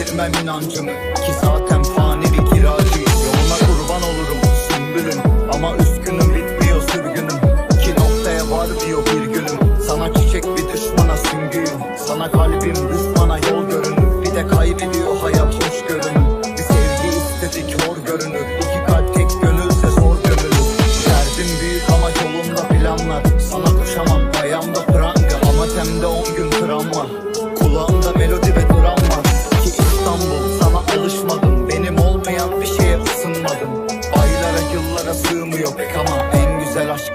vermem inancımı. Ki zaten fani bir kiracıyım. Yoluna kurban olurum sümbülüm. Ama üzgünüm bitmiyor sürgünüm. İki noktaya var diyor bir günüm Sana çiçek bir düşmana süngüyüm. Sana kalbim düşmana yol görünür. Bir de kaybediyor hayat hoş görünür. Bir sevgi istedik hor görünür. İki kalp tek gönülse zor gömülür. Derdim büyük ama yolunda planlar. Sana koşamam ayağımda pranga. Ama temde on gün travma. Kulağımda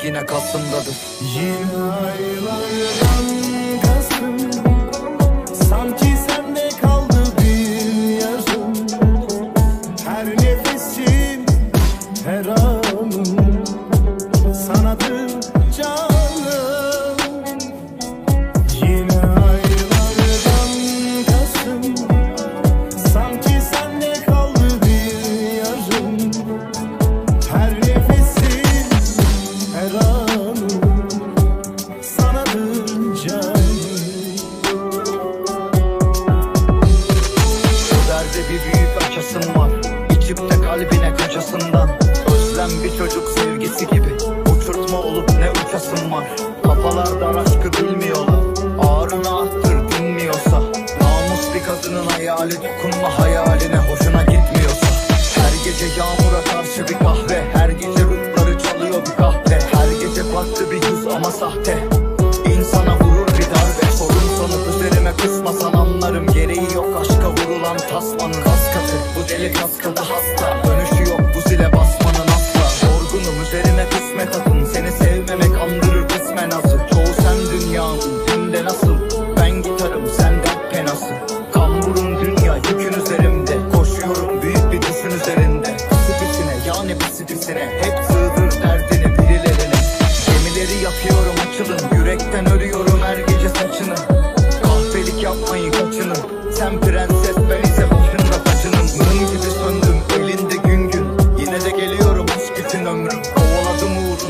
yine Kasım'dadır Yine aylardan her anım Sanadır canım Bu derde bir büyük açasın var. İçip de kalbine kaçasından Özlem bir çocuk sevgisi gibi. Uçurtma olup ne uçasın var. Kafalar dar aşkı bilmiyorlar Ağrına attır dinmiyorsa Namus bir kadının hayali Dokunma hayaline hoşuna gitmiyorsa. Her gece yağmura karşı bir kahve Her gece ama sahte. İnsana vurur bir darbe. Sorun sonu üzerime kısmasan anlarım Gereği yok. Aşka vurulan tasmanın kaskatı. Bu deli kaskatı hasta.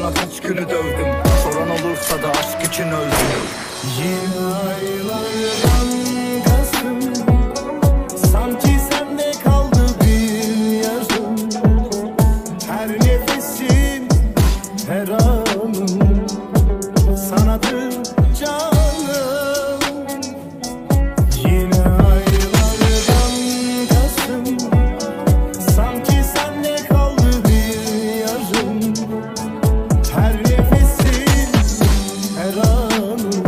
Boşuna kaç günü dövdüm. Soran olursa da aşk için öldüm. Yine aylardan Kasım Sanki sende kaldı bir yarım Her nefesim her an Lord.